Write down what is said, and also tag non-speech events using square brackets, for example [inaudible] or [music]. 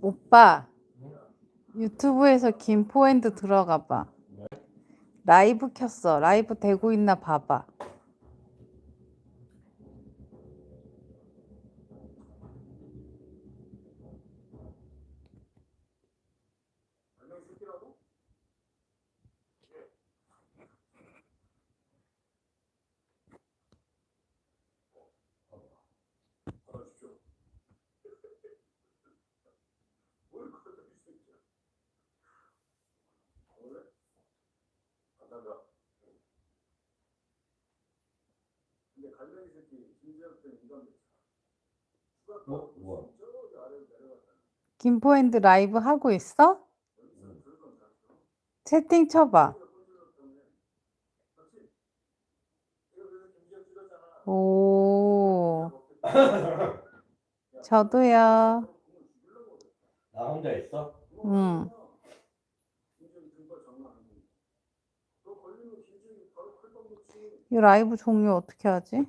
오빠 유튜브에서 김포핸드 들어가 봐. 라이브 켰어. 라이브 되고 있나 봐봐. 뭐? 뭐야? 김포핸드 라이브 하고 있어? 채팅 쳐봐. 오. [laughs] 저도요. 나 혼자 있어? 응. 이 라이브 종료 어떻게 하지?